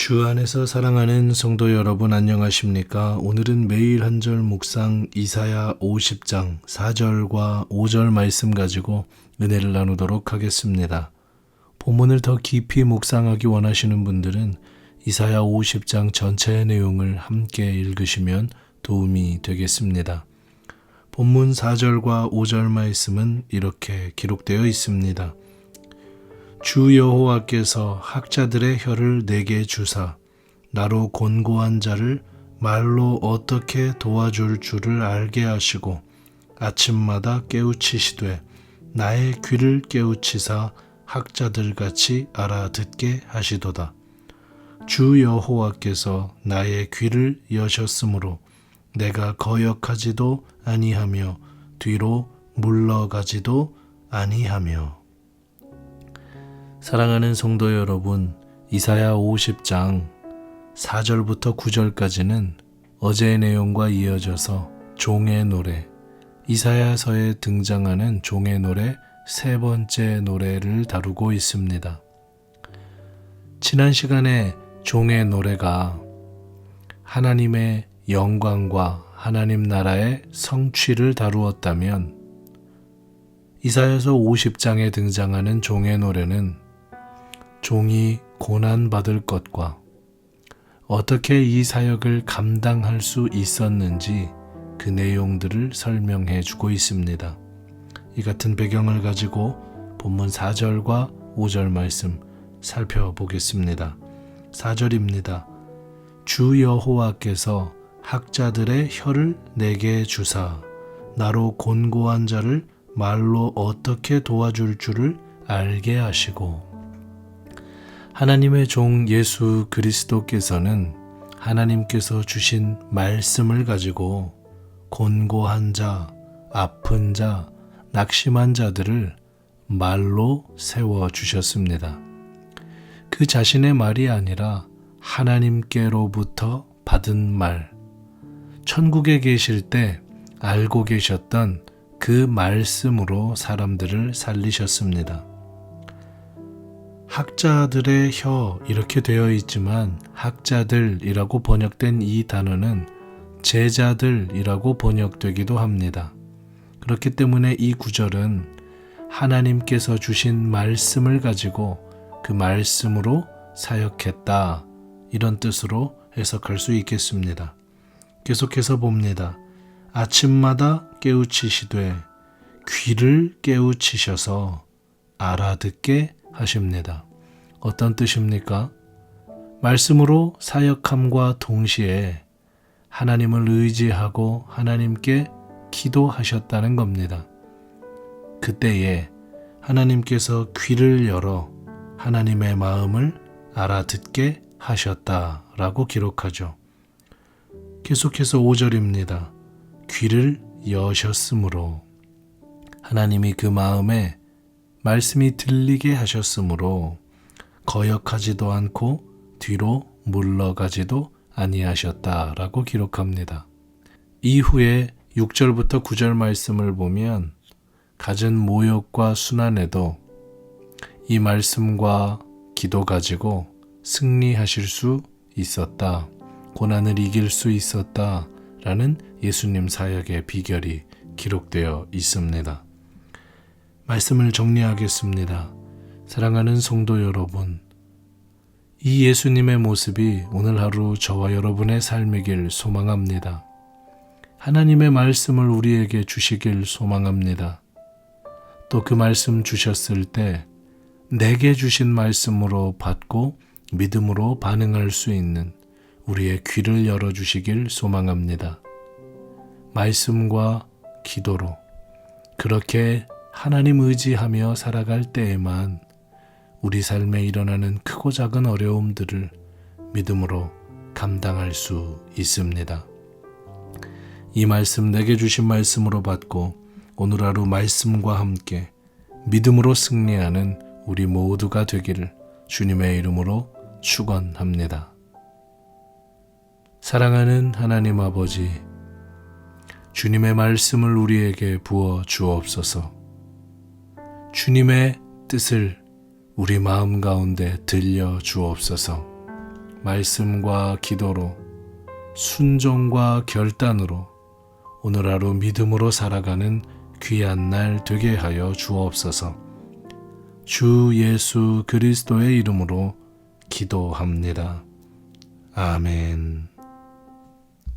주 안에서 사랑하는 성도 여러분 안녕하십니까? 오늘은 매일 한 절 묵상 이사야 50장 4절과 5절 말씀 가지고 은혜를 나누도록 하겠습니다. 본문을 더 깊이 묵상하기 원하시는 분들은 이사야 50장 전체의 내용을 함께 읽으시면 도움이 되겠습니다. 본문 4절과 5절 말씀은 이렇게 기록되어 있습니다. 주 여호와께서 학자들의 혀를 내게 주사 나로 곤고한 자를 말로 어떻게 도와줄 줄을 알게 하시고 아침마다 깨우치시되 나의 귀를 깨우치사 학자들 같이 알아듣게 하시도다. 주 여호와께서 나의 귀를 여셨으므로 내가 거역하지도 아니하며 뒤로 물러가지도 아니하며 사랑하는 성도 여러분, 이사야 50장 4절부터 9절까지는 어제의 내용과 이어져서 종의 노래, 이사야서에 등장하는 종의 노래 세 번째 노래를 다루고 있습니다. 지난 시간에 종의 노래가 하나님의 영광과 하나님 나라의 성취를 다루었다면 이사야서 50장에 등장하는 종의 노래는 종이 고난받을 것과 어떻게 이 사역을 감당할 수 있었는지 그 내용들을 설명해 주고 있습니다. 이 같은 배경을 가지고 본문 4절과 5절 말씀 살펴보겠습니다. 4절입니다. 주 여호와께서 학자들의 혀를 내게 주사 나로 곤고한 자를 말로 어떻게 도와줄 줄을 알게 하시고 하나님의 종 예수 그리스도께서는 하나님께서 주신 말씀을 가지고 곤고한 자, 아픈 자, 낙심한 자들을 말로 세워 주셨습니다. 그 자신의 말이 아니라 하나님께로부터 받은 말, 천국에 계실 때 알고 계셨던 그 말씀으로 사람들을 살리셨습니다. 학자들의 혀 이렇게 되어 있지만 학자들이라고 번역된 이 단어는 제자들이라고 번역되기도 합니다. 그렇기 때문에 이 구절은 하나님께서 주신 말씀을 가지고 그 말씀으로 사역했다 이런 뜻으로 해석할 수 있겠습니다. 계속해서 봅니다. 아침마다 깨우치시되 귀를 깨우치셔서 알아듣게 하십니다. 어떤 뜻입니까? 말씀으로 사역함과 동시에 하나님을 의지하고 하나님께 기도하셨다는 겁니다. 그때에 하나님께서 귀를 열어 하나님의 마음을 알아듣게 하셨다라고 기록하죠. 계속해서 5절입니다. 귀를 여셨으므로 하나님이 그 마음에 말씀이 들리게 하셨으므로 거역하지도 않고 뒤로 물러가지도 아니하셨다라고 기록합니다. 이후에 6절부터 9절 말씀을 보면 갖은 모욕과 순환에도 이 말씀과 기도 가지고 승리하실 수 있었다. 고난을 이길 수 있었다. 라는 예수님 사역의 비결이 기록되어 있습니다. 말씀을 정리하겠습니다. 사랑하는 성도 여러분, 이 예수님의 모습이 오늘 하루 저와 여러분의 삶이길 소망합니다. 하나님의 말씀을 우리에게 주시길 소망합니다. 또 그 말씀 주셨을 때 내게 주신 말씀으로 받고 믿음으로 반응할 수 있는 우리의 귀를 열어주시길 소망합니다. 말씀과 기도로 그렇게 하나님 의지하며 살아갈 때에만 우리 삶에 일어나는 크고 작은 어려움들을 믿음으로 감당할 수 있습니다. 이 말씀 내게 주신 말씀으로 받고 오늘 하루 말씀과 함께 믿음으로 승리하는 우리 모두가 되기를 주님의 이름으로 축원합니다. 사랑하는 하나님 아버지, 주님의 말씀을 우리에게 부어 주옵소서. 주님의 뜻을 우리 마음 가운데 들려 주옵소서. 말씀과 기도로 순종과 결단으로 오늘 하루 믿음으로 살아가는 귀한 날 되게 하여 주옵소서. 주 예수 그리스도의 이름으로 기도합니다. 아멘.